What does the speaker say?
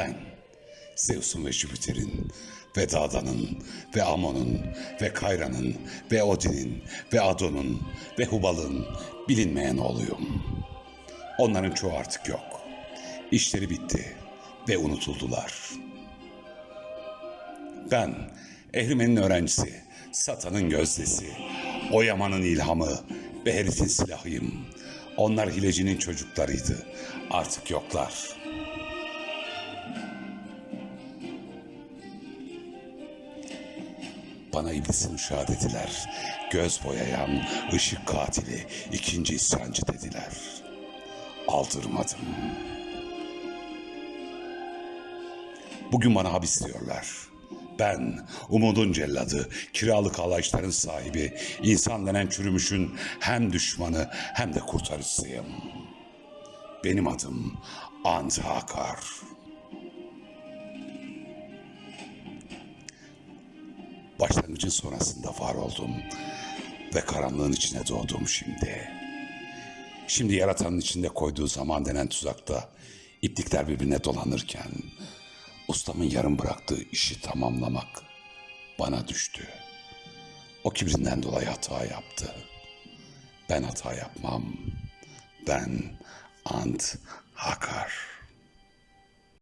Ben Zeus'un ve Jüpiter'in ve Dağdan'ın ve Amon'un ve Kayra'nın ve Odin'in ve Adon'un ve Hubal'ın bilinmeyen oğluyum. Onların çoğu artık yok. İşleri bitti ve unutuldular. Ben Ehrimen'in öğrencisi, Satan'ın gözdesi, Oyaman'ın ilhamı, Beherit'in silahıyım. Onlar hilecinin çocuklarıydı. Artık yoklar. Bana iblisin uşağı dediler. Göz boyayan, ışık katili, ikinci isyancı dediler. Aldırmadım. Bugün bana hapis diyorlar. Ben, umudun celladı, kiralık alayışların sahibi, insan denen çürümüşün hem düşmanı hem de kurtarıcısıyım. Benim adım Ant Hakar. Başlangıcın sonrasında var oldum ve karanlığın içine doğdum şimdi. Şimdi yaratanın içinde koyduğu zaman denen tuzakta iplikler birbirine dolanırken ustamın yarım bıraktığı işi tamamlamak bana düştü. O kibrinden dolayı hata yaptı. Ben hata yapmam. Ben Ant Hakar.